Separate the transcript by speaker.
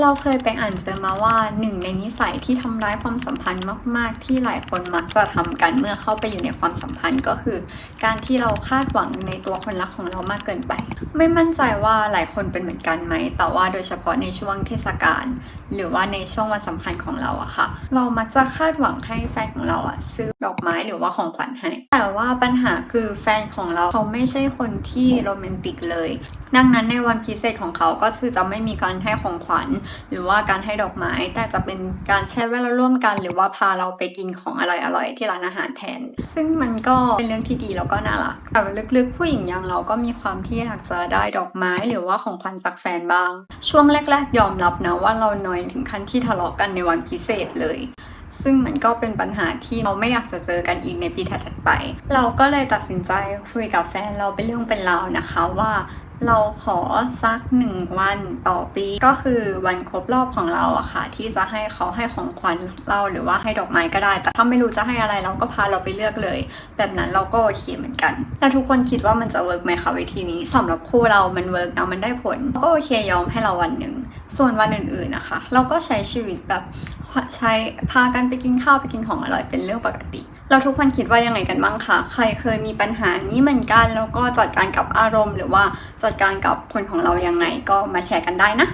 Speaker 1: เราเคยไปอ่านเจอมาว่าหนึ่งในนิสัยที่ทำร้ายความสัมพันธ์มาก ๆ ที่หลายคนมักจะทำกันเมื่อเข้าไปอยู่ในความสัมพันธ์ก็คือ การที่เราคาดหวังในตัวคนรักของเรามากเกินไป ไม่มั่นใจว่าหลายคนเป็นเหมือนกันไหม แต่ว่าโดยเฉพาะในช่วงเทศกาลหรือว่าในช่วงวันสำคัญของเราอะค่ะ เรามักจะคาดหวังให้แฟนของเราอะซื้อดอกไม้หรือว่าของขวัญให้ แต่ว่าปัญหาคือแฟนของเราเขาไม่ใช่คนที่โรแมนติกเลย ดังนั้นในวันพิเศษของเขาก็คือจะไม่มีการให้ของขวัญหรือว่าการให้ดอกไม้ แต่จะเป็นการใช้เวลาร่วมกัน หรือว่าพาเราไปกินของอร่อยๆที่ร้านอาหารแทน ซึ่งมันก็เป็นเรื่องที่ดีแล้วก็น่ารักแต่ลึกๆ ผู้หญิงอย่างเราก็มีความที่อยากจะได้ดอกไม้หรือว่าของขวัญจากแฟนบ้าง ช่วงแรก ๆ ยอมรับนะว่าเราน้อยถึงขั้นที่ทะเลาะกันในวันพิเศษเลยซึ่งมันก็เป็นปัญหาที่เราไม่อยากจะเจอกันอีกในปีถัดไป เราก็เลยตัดสินใจคุยกับแฟนเราเป็นเรื่องเป็นราวนะคะว่า เราขอสักหนึ่งวันต่อปี ก็คือวันครบรอบของเราอะค่ะ ที่จะให้เขาให้ของขวัญเราหรือว่าให้ดอกไม้ก็ได้ แต่ถ้าไม่รู้จะให้อะไรเราก็พาเราไปเลือกเลย แบบนั้นเราก็โอเคเหมือนกัน แล้วทุกคนคิดว่ามันจะเวิร์กไหมคะวิธีนี้สำหรับคู่เรามันเวิร์กนะมันได้ผล ก็โอเคยอมให้เราวันหนึ่งส่วนวันอื่นๆนะคะ เราก็ใช้ชีวิตแบบใช้พากันไปกินข้าวไปกินของอร่อยเป็นเรื่องปกติ เราทุกคนคิดว่ายังไงกันบ้างคะ ใครเคยมีปัญหานี้เหมือนกัน แล้วก็จัดการกับอารมณ์ หรือว่าจัดการกับคนของเรายังไงก็มาแชร์กันได้นะ